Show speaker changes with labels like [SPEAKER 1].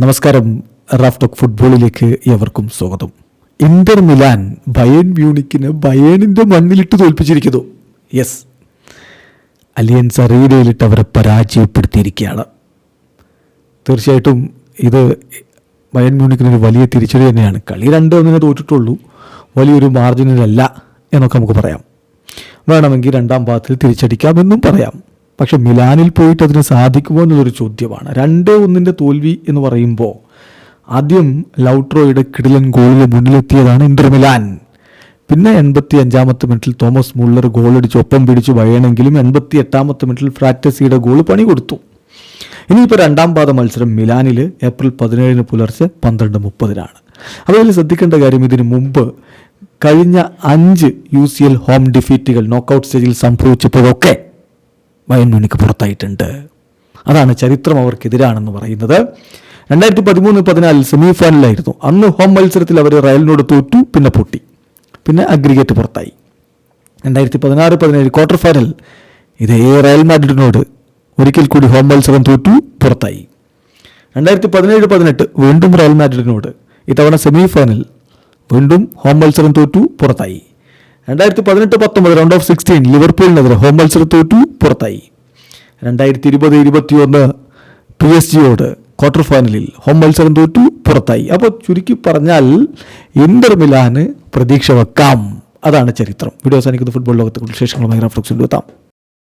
[SPEAKER 1] നമസ്കാരം. Raf talk ഫുട്ബോളിലേക്ക് എവർക്കും സ്വാഗതം. ഇന്റർ മിലാൻ ബയേൺ മ്യൂണിക്കിന് ബയേണിന്റെ മണ്ണിലിട്ട് തോൽപ്പിച്ചിരിക്കുന്നു. യെസ്. അലിയൻസ് അറീനയിലിട്ട് അവരെ പരാജയപ്പെടുത്തിയിരിക്കുകയാണ്. തീർച്ചയായിട്ടും ഇത് ബയൺ മ്യൂണിക്കിന് ഒരു വലിയ തിരിച്ചടി തന്നെയാണ്. കളി രണ്ട് ഒന്നിനെ തോറ്റിട്ടുള്ളൂ. വലിയൊരു മാർജിനിലല്ല എന്നൊക്കെ നമുക്ക് പറയാം. വേണമെങ്കിൽ രണ്ടാം ഭാഗത്തിൽ തിരിച്ചടിക്കാമെന്നും പറയാം. പക്ഷെ മിലാനിൽ പോയിട്ട് അതിന് സാധിക്കുമോ എന്നുള്ളൊരു ചോദ്യമാണ്. രണ്ട് ഒന്നിന്റെ തോൽവി എന്ന് പറയുമ്പോൾ ആദ്യം ലൗട്രോയുടെ കിടിലൻ ഗോളിന് മുന്നിലെത്തിയതാണ് ഇന്റർ മിലാൻ. പിന്നെ എൺപത്തി അഞ്ചാമത്തെ മിനിറ്റിൽ തോമസ് മുള്ളർ ഗോളടിച്ച് ഒപ്പം പിടിച്ച് വയണമെങ്കിലും എൺപത്തി എട്ടാമത്തെ മിനിറ്റിൽ ഫ്രാറ്റസിയുടെ ഗോൾ പണി കൊടുത്തു. ഇനിയിപ്പോൾ രണ്ടാം പാദ മത്സരം മിലാനിൽ ഏപ്രിൽ പതിനേഴിന് പുലർച്ചെ പന്ത്രണ്ട് മുപ്പതിനാണ്. അപ്പോൾ ശ്രദ്ധിക്കേണ്ട കാര്യം ഇതിനു മുമ്പ് കഴിഞ്ഞ അഞ്ച് യു സി എൽ ഹോം ഡിഫീറ്റുകൾ നോക്കൗട്ട് സ്റ്റേജിൽ സംഭവിച്ചപ്പോഴൊക്കെ വയൻ മ്യൂണിക്ക് പുറത്തായിട്ടുണ്ട്. അതാണ് ചരിത്രം അവർക്കെതിരാണെന്ന് പറയുന്നത്. രണ്ടായിരത്തി പതിമൂന്ന് പതിനാലിൽ സെമി ഫൈനലായിരുന്നു അന്ന് ഹോം മത്സരത്തിൽ അവർ റയലിനോട് തോറ്റു പിന്നെ പൊട്ടി. പിന്നെ അഗ്രിഗേറ്റ് പുറത്തായി. രണ്ടായിരത്തി പതിനാറ് പതിനേഴ് ക്വാർട്ടർ ഫൈനൽ ഇതേ റയൽ മാഡ്രിഡിനോട് ഒരിക്കൽ കൂടി ഹോം മത്സരം തോറ്റു പുറത്തായി. രണ്ടായിരത്തി പതിനേഴ് പതിനെട്ട് വീണ്ടും റയൽ മാഡ്രിഡിനോട് ഇത്തവണ സെമി ഫൈനൽ വീണ്ടും ഹോം മത്സരം തോറ്റു പുറത്തായി. രണ്ടായിരത്തി പതിനെട്ട് പത്തൊമ്പത് റൗണ്ട് ഓഫ് സിക്സ്റ്റീൻ ലിവർപൂളിനെതിരെ ഹോം മത്സരം തോറ്റു പുറത്തായി. രണ്ടായിരത്തി ഇരുപത് ഇരുപത്തിയൊന്ന് പി എസ് ജിയോട് ക്വാർട്ടർ ഫൈനലിൽ ഹോം മത്സരം തോറ്റു പുറത്തായി. അപ്പോൾ ചുരുക്കി പറഞ്ഞാൽ ഇന്റർ മിലാന് പ്രതീക്ഷ വെക്കാം അതാണ് ചരിത്രം. വീഡിയോ അവസാനിക്കുന്ന. ഫുട്ബോൾ ലോകത്തെ കുറിച്ച് വിശേഷങ്ങളുമായി റഫ്ലക്സ് എത്താം